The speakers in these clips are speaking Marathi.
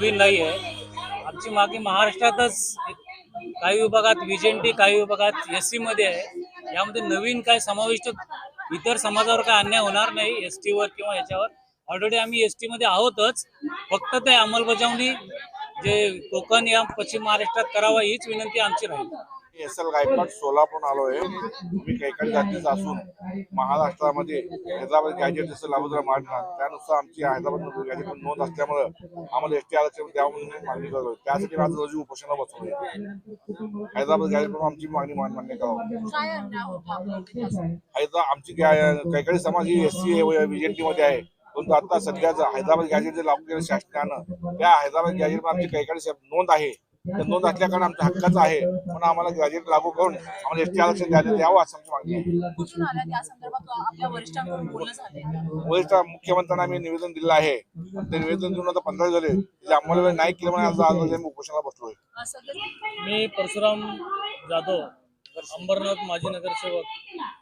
नवीन नाही आहे. आमची मागणी महाराष्ट्रातच काही विभागात विजेंटी काही विभागात एसमध्ये आहे. यामध्ये नवीन काय समाविष्ट इतर समाजावर काय अन्याय होणार नाही एस टीवर किंवा याच्यावर. ऑलरेडी आम्ही एसमध्ये आहोतच. फक्त ते अंमलबजावणी जे कोकण या पश्चिम महाराष्ट्रात करावा हीच विनंती आमची राहील. एस एल गायकवाड सोलापूर आलो आहे मी कैकाडी जातीचा असून महाराष्ट्रामध्ये हैदराबाद गॅजेट जसं लागू झालं मांडणार त्यानुसार आमची हैदराबाद गॅजेट नोंद असल्यामुळं आम्हाला एस टी आरक्षण द्यावं म्हणून मागणी करतो त्यासाठी माझं रोजी उपोषणाला बसवलं हैदराबाद गॅजेट आमची मागणी मान- मान्य करावं. हैदरा आमची कैकाडी समाज ही एस सी बीजेटी मध्ये आहे. परंतु आता सध्याचं हैदराबाद गॅजेट जे लागू केलं शासनानं त्या हैदराबाद गॅजेटमध्ये आमची कैकाडी नोंद आहे. नोंद असल्याकारणे आमच्या हक्काचं आहे. म्हणून आम्हाला गॅजेट लागू करून आम्हाला एस टी आरक्षण द्यायला द्यावं असं आमची मागणी आहे. वरिष्ठ मुख्यमंत्र्यांना आम्ही निवेदन दिलं आहे. ते निवेदन देऊन आता पंधरा झाले. ते अंमलबजावणी नाही केलं म्हणून आज आम्ही उपोषणाला बसलोय. मी परशुराम जाधव अंबरनाथ माजी नगरसेवक.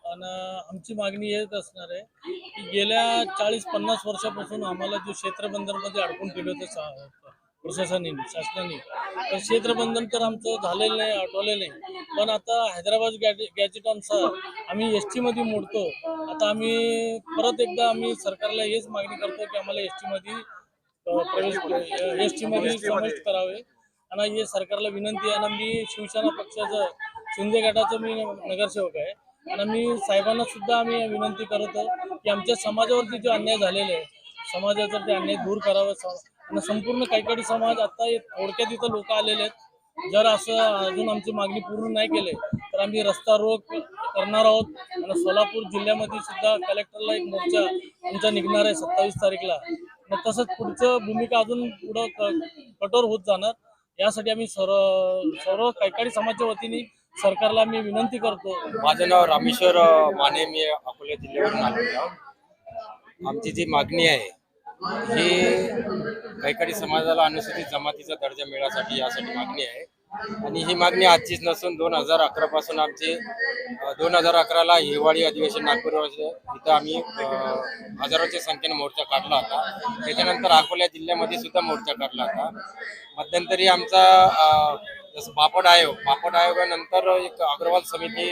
आणि आमची मागणी हेच असणार आहे की गेल्या चाळीस पन्नास वर्षापासून आम्हाला जो क्षेत्रबंधनमध्ये अडकून केलं होतं प्रशासनाने शासनाने. तर क्षेत्रबंधन तर आमचं झालेलं नाही आठवलेलं नाही. पण आता हैदराबाद गॅजे गॅजेटानुसार आम्ही एस टीमध्ये मोडतो. आता आम्ही परत एकदा आम्ही सरकारला हेच मागणी करतो की आम्हाला एस टीमध्ये प्रवेश एस टीमध्ये समाविष्ट करावे. आणि हे सरकारला विनंती आहे. आणि मी शिवसेना पक्षाचं शिंदे गटाचं मी नगरसेवक आहे. आणि मी साहेबांना सुद्धा आम्ही विनंती करतो की आमच्या समाजावरती जो अन्याय झालेला आहे समाजाचा ते अन्याय दूर करावा. आणि संपूर्ण कैकाडी समाज आता थोडक्यात इथं लोक आलेले आहेत. जर असं अजून आमची मागणी पूर्ण नाही केली तर आम्ही रस्ता रोक करणार आहोत. आणि सोलापूर जिल्ह्यामध्ये सुद्धा कलेक्टरला एक मोर्चा आमचा निघणार आहे सत्तावीस तारीखला. मग तसंच पुढचं भूमिका अजून पुढं कठोर होत जाणार. यासाठी आम्ही सर्व सर्व कैकाडी समाजच्या वतीने सरकारला मी विनंती करतो. माझं नाव रामेश्वर माने मी अकोला जिल्ह्यावरून आलेलो आमची जी मागणी आहे ही कैकाडी समाजाला अनुसूचित जमातीचा दर्जा मिळण्यासाठी यासाठी मागणी आहे. आणि ही मागणी आजचीच नसून दोन हजार अकरा पासून आमची दोन हजार अकराला हिवाळी अधिवेशन नागपूर इथं आम्ही हजारोच्या संख्येने मोर्चा काढला होता. त्याच्यानंतर अकोला जिल्ह्यामध्ये सुद्धा मोर्चा काढला होता. मध्यंतरी आमचा जसं बापड आयोग पापड आयोगानंतर एक अग्रवाल समिती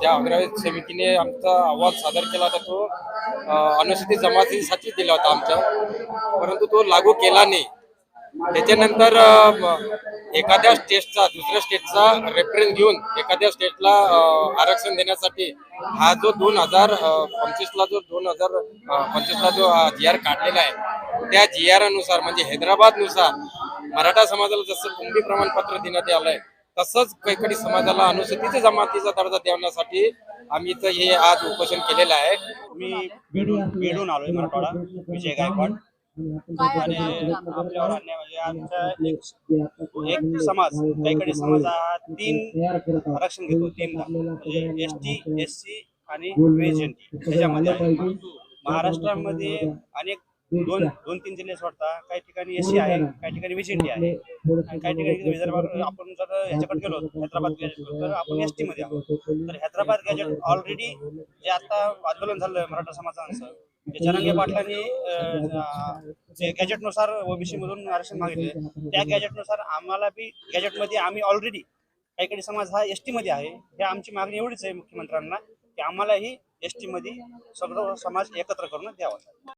त्या अग्रवाल समितीने आमचा आवाज सादर केला होता तो अनुसूचित जमातीसाठी दिला होता आमचा परंतु तो लागू केला नाही. त्याच्यानंतर एखाद्या स्टेटचा दुसऱ्या स्टेटचा रेफरन्स घेऊन एखाद्या स्टेटला आरक्षण देण्यासाठी हा जो दोन हजार पंचवीसला जो दोन हजार पंचवीसला जो जी आर काढलेला आहे त्या जी आर अनुसार म्हणजे हैदराबादनुसार मराठा समाजाला जसं कुंभी प्रमाणपत्र देण्यात आलंय तसंच कैकडी समाजाला अनुसूचित जमातीचा दर्जा देण्यासाठी आम्ही इथं हे आज उपोषण केलेलं आहे मी बीडून बीडून आलोय मराठवाडा विजय गायकवाड काय आणि? आपल्यावर अन्याय म्हणजे आमचा एक एक समाज कैकडी समाज हा तीन आरक्षण घेतो तीन म्हणजे एस टी एस सी आणि आहे. महाराष्ट्रामध्ये अनेक दोन दोन तीन जिल्हे सोडता. काही ठिकाणी एस आहे काही ठिकाणी विजेंटी आहे. काही ठिकाणी विदर्भ आपण जर ह्याच्याकडे गेलो हैदराबाद गॅजेट तर आपण एस टी मध्ये आहोत. तर हैदराबाद गॅजेट ऑलरेडी जे आता आंदोलन झालं मराठा समाजाचं जे जरांगे पाटलांनी अं, जे गॅजेटनुसार ओबीसी मधून आरक्षण मागितले त्या गॅजेटनुसार आम्हाला बी गॅजेटमध्ये आम्ही ऑलरेडी काही काही समाज हा एस टी मध्ये आहे. हे आमची मागणी एवढीच आहे मुख्यमंत्र्यांना की आम्हालाही एस टी मध्ये सगळं समाज एकत्र करून द्यावा.